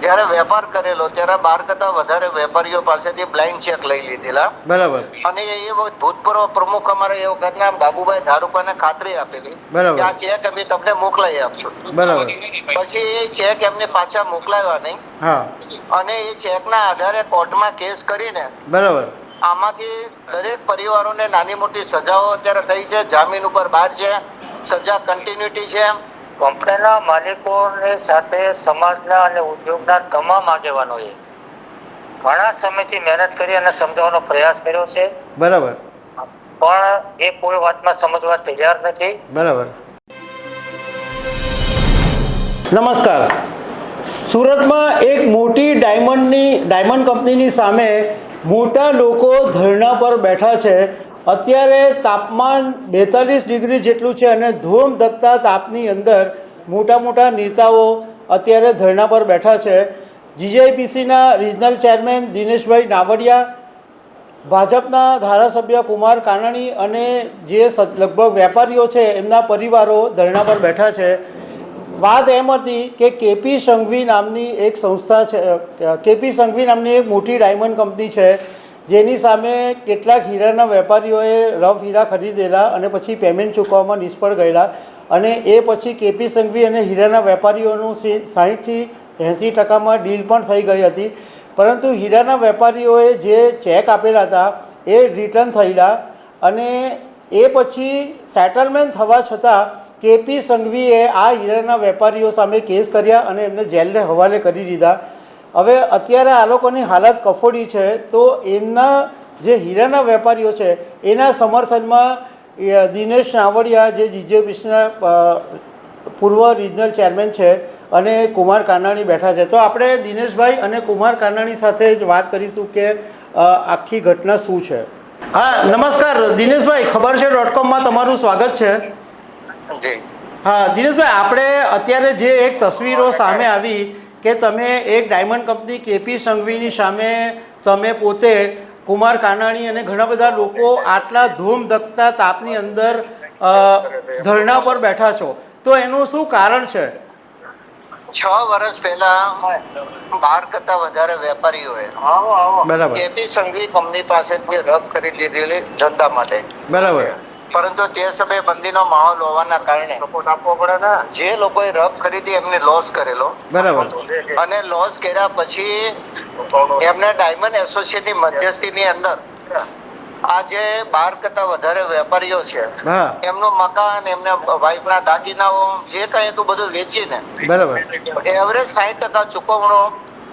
જ્યારે વેપાર કરેલો ત્યારે બાર કરતા વધારે વેપારીઓ પાસેથી બ્લાઇન્ડ ચેક લઈ લીધેલા. બરાબર. અને એ વખત ભૂતપૂર્વ પ્રમુખ અમારે એ વખતના બાબુભાઈ ધારુકાને ખાતરી આપેલી કે આ ચેક અમે તમને મોકલાઈ આપશું. બરાબર. પછી એ ચેક એમને પાછા મોકલાવ્યા નહીં. અને એ ચેકના આધારે કોર્ટમાં કેસ કરીને બરાબર. આમાંથી દરેક પરિવારોને નાની મોટી સજાઓ અત્યારે થઈ છે. જામીન ઉપર બહાર છે. સજા કન્ટિન્યુટી છે. કંપનીના માલિકોની સાથે સમાજના અને ઉદ્યોગના તમામ આગેવાનોએ ઘણા સમયથી મહેનત કરી અને સમજાવવાનો પ્રયાસ કર્યો છે. બરાબર. પણ એ કોઈ વાતમાં સમજવા તૈયાર નથી. બરાબર. નમસ્કાર. સુરતમાં એક મોટી ડાયમંડની ડાયમંડ કંપનીની સામે મોટા લોકો ધરણા પર બેઠા છે. અત્યારે તાપમાન બેતાલીસ ડિગ્રી જેટલું છે અને ધૂમ ધકતા તાપની અંદર મોટા મોટા નેતાઓ અત્યારે ધરણા પર બેઠા છે. જીજેપીસીના રિજનલ ચેરમેન દિનેશભાઈ નાવડિયા, ભાજપના ધારાસભ્ય કુમાર કાનાણી અને જે લગભગ વેપારીઓ છે એમના પરિવારો ધરણા પર બેઠા છે. વાત એમ હતી કે કેપી સંઘવી નામની એક સંસ્થા છે કેપી સંઘવી નામની એક મોટી ડાયમંડ કંપની છે. જેની સામે કેટલાક હીરાના વેપારીઓએ રફ હીરા ખરીદેલા અને પછી પેમેન્ટ ચૂકવવામાં નિષ્ફળ ગયેલા અને એ પછી કેપી સંઘવી અને હીરાના વેપારીઓનું સાહીઠથી એંસી ટકામાં ડીલ પણ થઈ ગઈ હતી. પરંતુ હીરાના વેપારીઓએ જે ચેક આપેલા હતા એ રિટર્ન થયેલા અને એ પછી સેટલમેન્ટ થવા છતાં કેપી સંઘવીએ આ હીરાના વેપારીઓ સામે કેસ કર્યા અને એમને જેલને હવાલે કરી દીધા. હવે અત્યારે આ લોકોની હાલત કફોડી છે તો એમના જે હીરાના વેપારીઓ છે એના સમર્થનમાં દિનેશ નાવડિયા જે જીજેપીસીના પૂર્વ રિજનલ ચેરમેન છે અને કુમાર કાનાણી બેઠા છે. તો આપણે દિનેશભાઈ અને કુમાર કાનાણી સાથે જ વાત કરીશું કે આખી ઘટના શું છે. હા નમસ્કાર. દિનેશભાઈ ખબર છે ડોટ કોમમાં તમારું સ્વાગત છે? હા દિનેશભાઈ આપણે અત્યારે જે એક તસવીરો સામે આવી કે તમે એક ડાયમંડ કંપની કેપી સંઘવીની સામે તમે પોતે કુમાર કાનાણી અને ઘણા બધા લોકો આટલા ધૂમ ધકતા તાપની અંદર ધરણા પર બેઠા છો. તો એનું શું કારણ છે? છ વર્ષ પહેલા બાર કરતા વધારે વેપારીઓએ બરાબર. કેપી સંઘવી કંપની પાસેથી રદ કરી દીધેલી ધંધા માટે. બરાબર. પરંતુ તે સમયે બંદીનો માહોલ હોવાના કારણે સપોર્ટ આપવો પડે ને? જે લોકોએ રફ ખરીદી એમને લોસ કરેલો. બરાબર. અને લોસ કર્યા પછી એમને ડાયમંડ એસોસિએશનની મધ્યસ્થીની અંદર આ જે બાર કરતા વધારે વેપારીઓ છે. એમનું મકાન એમના વાઈફના દાગીનાઓ જે કઈ હતું બધું વેચીને બરાબર. એવરેજ સાઈઠ ટકા ચૂકવણો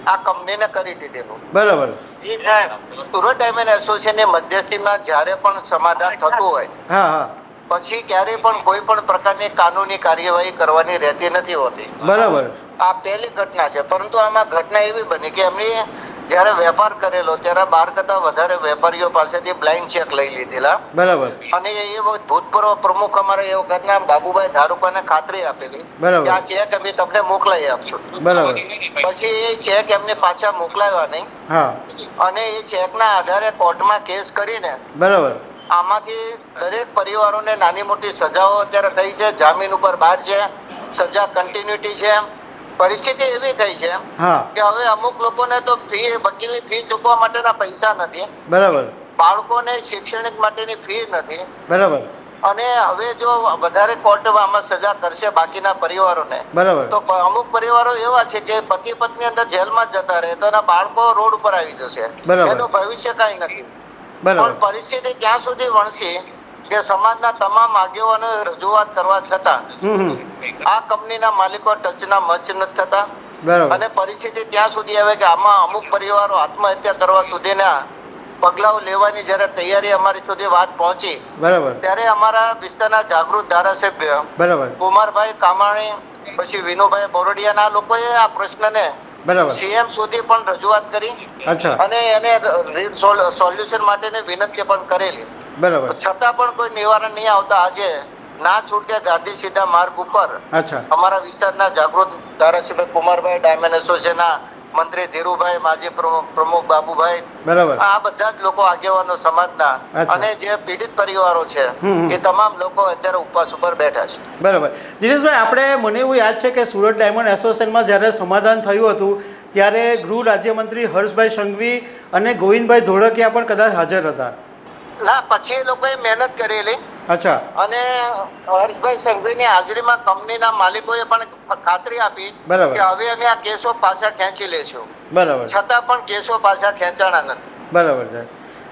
આ કંપનીને કરી દીધેલું. બરાબર. સુરત ડાયમંડ એસોસિએશનની મધ્યસ્થીમાં જ્યારે પણ સમાધાન થતું હોય હા હા. પછી ક્યારેય પણ કોઈ પણ પ્રકારની કાનૂની કાર્યવાહી કરવાની રહેતી નથી હોતી. બરાબર. આ પહેલી ઘટના છે પરંતુ આમાં ઘટના એવી બની કે એમની જ્યારે વેપાર કરેલો ત્યારે બાર કરતા વધારે વેપારીઓ પાસેથી બ્લાઇન્ડ ચેક લઈ લીધેલા. બરાબર. અને એ વખત ભૂતપૂર્વ પ્રમુખ અમારે એ વખતના બાબુભાઈ ધારુકાને ખાતરી આપેલી કે આ ચેક અમે તમને મોકલાઈ આપશું. બરાબર. પછી એ ચેક એમને પાછા મોકલાવ્યા નહીં. અને એ ચેકના આધારે કોર્ટમાં કેસ કરીને બરાબર. આમાંથી દરેક પરિવારોને નાની મોટી સજાઓ અત્યારે થઈ છે. જામીન ઉપર બહાર છે. સજા કન્ટિન્યુટી છે. પરિસ્થિતિ એવી થઈ છે કે હવે અમુક લોકોને તો ફી વકીલની ફી ચૂકવા માટેના પૈસા નથી. બરાબર. બાળકોને શૈક્ષણિક માટેની ફી નથી. બરાબર. અને હવે જો વધારે કોર્ટ આમાં સજા કરશે બાકીના પરિવારોને બરાબર. તો અમુક પરિવારો એવા છે કે પતિ પત્ની અંદર જેલમાં જ જતા રહે તો એના બાળકો રોડ ઉપર આવી જશે. એનું ભવિષ્ય કઈ નથી. પણ પરિસ્થિતિ ત્યાં સુધી વણશે કે સમાજના તમામ આગેવાનો રજૂઆત કરવા છતાં આ કંપનીના માલિકો ટચના મચ નથી થતા. અને પરિસ્થિતિ ત્યાં સુધી આવે કે આમાં અમુક પરિવારો આત્મહત્યા કરવા સુધીના પગલાઓ લેવાની જ્યારે તૈયારી અમારી સુધી વાત પહોંચી બરાબર. ત્યારે અમારા વિસ્તારના જાગૃત ધારાસભ્ય બરાબર. કુમારભાઈ કામાણી પછી વિનુભાઈ બોરડિયાના લોકોએ આ પ્રશ્નને બરાબર. સીએમ સુધી પણ રજૂઆત કરી અચ્છા. અને એને સોલ્યુશન માટેની વિનંતી પણ કરેલી. બરાબર. છતાં પણ કોઈ નિવારણ નહીં આવતા આજે ના છૂટકે ગાંધી સીધા માર્ગ ઉપર અચ્છા. અમારા વિસ્તારના જાગૃત ધારાસભ્ય કુમારભાઈ ડાયમંડ એસોસિએશનના મંત્રી ધીરુભાઈ માજી પ્રમુખ બાબુભાઈ બરાબર. આ બધા જ લોકો આગેવાનો સમાજના અને જે પીડિત પરિવારો છે. એ તમામ લોકો અત્યારે ઉપવાસ ઉપર બેઠા છે. બરાબર. દિનેશભાઈ આપણે મને એવું યાદ છે કે સુરત ડાયમંડ એસોસિએશનમાં જ્યારે સમાધાન થયું હતું ત્યારે ગૃહ રાજ્યમંત્રી હર્ષભાઈ સંઘવી અને ગોવિંદભાઈ ધોળકિયા પણ કદાચ હાજર હતા. ના પછી એ લોકોએ મહેનત કરેલી. અચ્છા. અને હર્ષભાઈ સંઘવીની હાજરીમાં કંપનીના માલિકોએ પણ ખાતરી આપી બરાબર. કે હવે અમે આ કેસો પાછા ખેંચી લેશું. બરાબર. છતાં પણ કેસો પાછા ખેંચાણા નથી. બરાબર છે.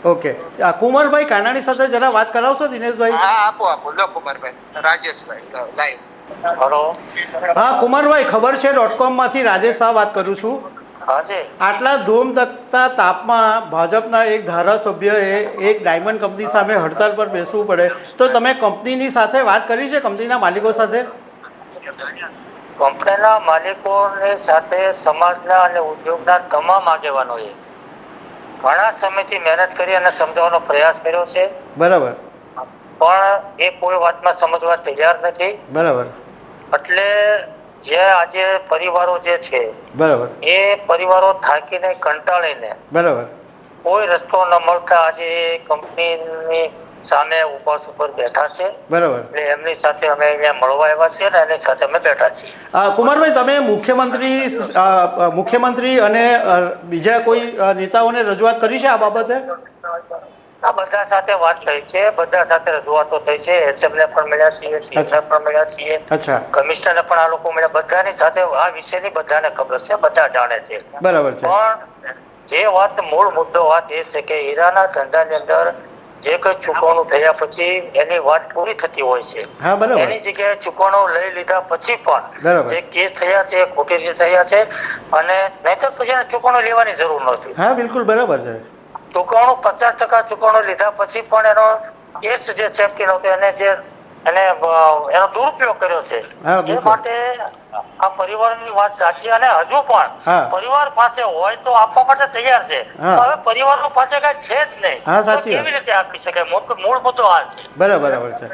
ઓકે. આ કુમારભાઈ કાનાણી સાથે જરા વાત કરાવશો દિનેશભાઈ? હા આપો આપો. લો કુમારભાઈ રાજેશભાઈ લાઈવ. હલો. હા કુમારભાઈ ખબર છે ડોટ કોમમાંથી રાજેશ શાહ વાત કરું છું. આટલા ધૂમધકતા તાપમાં ભાજપના એક ધારાસભ્યએ એક ડાયમંડ કંપની સામે હડતાલ પર બેસવું પડે. તો તમે કંપનીની સાથે વાત કરી છે કંપનીના માલિકો સાથે? કંપનીના માલિકોની સાથે સમાજના અને ઉદ્યોગના તમામ આગેવાનોએ ઘણા સમયથી મહેનત કરી અને સમજાવવાનો પ્રયાસ કર્યો છે. બરાબર. પણ એ કોઈ વાતમાં સમજવા તૈયાર નથી. બરાબર. એટલે જે આજે પરિવારો જે છે બરાબર. એ પરિવારો થાકીને કંટાળીને બરાબર. કોઈ રસ્તો ન મળતા આજે એ કંપનીની સામે ઉપવાસ ઉપર બેઠા છે. બરાબર. એટલે એમની સાથે અમે અહીંયા મળવા આવ્યા છીએ ને એની સાથે અમે બેઠા છીએ. કુમારભાઈ તમે મુખ્યમંત્રી મુખ્યમંત્રી અને બીજા કોઈ નેતાઓને રજૂઆત કરી છે આ બાબતે? આ બધા સાથે વાત થઈ છે. બધા સાથે રજૂઆતો થઈ છે. એચએમ ને પણ મળ્યા છીએ સીએમ પણ મળ્યા છીએ. કમિશનર ને પણ આ લોકો મળ્યા. બધાની સાથે આ વિષયની બધાને ખબર છે. બધા જાણે છે. બરાબર છે. પણ જે વાત મૂળ મુદ્દો વાત એ છે કે હીરાના ધંધાની અંદર જે કઈ ચૂકવણું થયા પછી એની વાત પૂરી થતી હોય છે. એની જગ્યાએ ચુકવણો લઈ લીધા પછી પણ જે કેસ થયા છે ખોટી રીતે થયા છે અને નહીતર પછી ચૂકવણો લેવાની જરૂર નથી હા બિલકુલ બરાબર છે. ચૂકવણું પચાસ ટકા ચુકવણું લીધા પછી પણ એનો કેસ જે સેફટી નહોતો એને જે એને એનો દુરુપયોગ કર્યો છે. એ માટે આ પરિવારની વાત સાચી અને હજુ પણ પરિવાર પાસે હોય તો આપવા માટે તૈયાર છે. હવે હવે નું પાસે કઈ છે જ નહીં. હા, સાચી કેવી રીતે આપી શકાય? મૂળ મૂળ મુદ્દો આ છે. બરાબર બરાબર છે.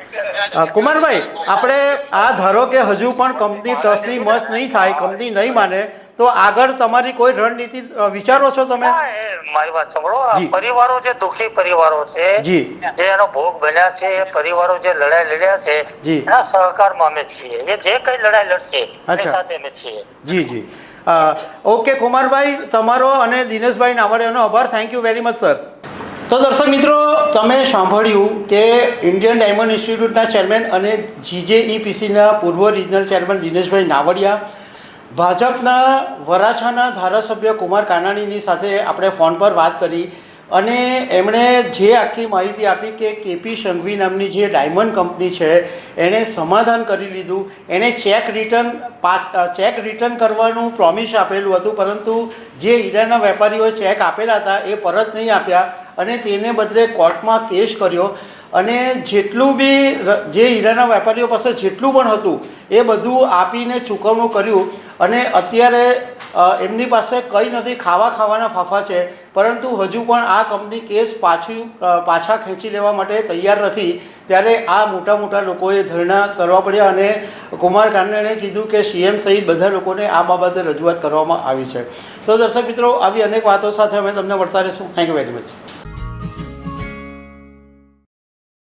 કુમારભાઈ આપણે આ ધારો કે હજુ પણ કંપની ટ્રસ્ટની મસ્ત નહીં થાય કંપની નહીં માને તો આગળ તમારી કોઈ રણનીતિ વિચારો છો તમે? મારી વાત સાંભળો. પરિવારો જે દુઃખી પરિવારો છે જી. એનો ભોગ બન્યા છે એ પરિવારો જે લડાઈ લડ્યા છે. એના સહકારમાં અમે છીએ. એ જે કઈ લડાઈ લડશે એની સાથે અમે છીએ. જી જી. ઓકે કુમારભાઈ તમારો અને દિનેશભાઈ નાવડિયાનો આભાર. Thank you very much sir તો દર્શક મિત્રો તમે સાંભળ્યું કે ઇન્ડિયન ડાયમંડ ઇન્સ્ટિટ્યૂટના ચેરમેન અને જીજેઈપીસીના પૂર્વ રિજનલ ચેરમેન દિનેશભાઈ નાવડિયા ભાજપના વરાછાના ધારાસભ્ય કુમાર કાનાણીની સાથે આપણે ફોન પર વાત કરી અને એમણે જે આખી માહિતી આપી કે કેપી સંઘવી નામની જે ડાયમંડ કંપની છે, એણે સમાધાન કરી લીધું, એણે ચેક રિટર્ન ચેક રિટર્ન કરવાનું પ્રોમિસ આપેલું હતું, પરંતુ જે હીરાના વેપારીઓએ ચેક આપેલા હતા એ પરત નહીં આપ્યા અને તેને બદલે કોર્ટમાં કેસ કર્યો. અને જેટલું બી જે હીરાના વેપારીઓ પાસે જેટલું પણ હતું, એ બધું આપીને ચૂકવણું કર્યું. અને અત્યારે એમની પાસે કંઈ નથી, ખાવા ખાવાના ફાફા છે. પરંતુ હજુ પણ આ કંપની કેસ પાછું પાછા ખેંચી લેવા માટે તૈયાર નથી. ત્યારે આ મોટા મોટા લોકોએ ધરણા કરવા પડ્યા અને કુમાર કાંડણે કીધું કે સીએમ સહિત બધા લોકોને આ બાબતે રજૂઆત કરવામાં આવી છે. તો દર્શક મિત્રો, આવી અનેક વાતો સાથે અમે તમને વળતા રહીશું. Thank you very much